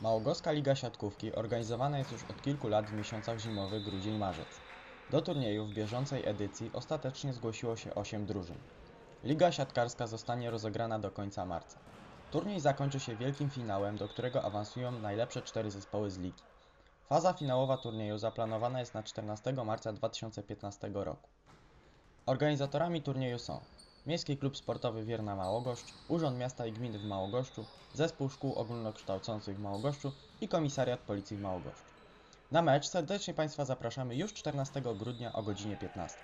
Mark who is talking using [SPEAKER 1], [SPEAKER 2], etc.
[SPEAKER 1] Małogorska Liga Siatkówki organizowana jest już od kilku lat w miesiącach zimowych grudzień-marzec. Do turnieju w bieżącej edycji ostatecznie zgłosiło się 8 drużyn. Liga siatkarska zostanie rozegrana do końca marca. Turniej zakończy się wielkim finałem, do którego awansują najlepsze cztery zespoły z ligi. Faza finałowa turnieju zaplanowana jest na 14 marca 2015 roku. Organizatorami turnieju są Miejski Klub Sportowy Wierna Małogoszcz, Urząd Miasta i Gminy w Małogoszczu, Zespół Szkół Ogólnokształcących w Małogoszczu i Komisariat Policji w Małogoszczu. Na mecz serdecznie Państwa zapraszamy już 14 grudnia o godzinie 15.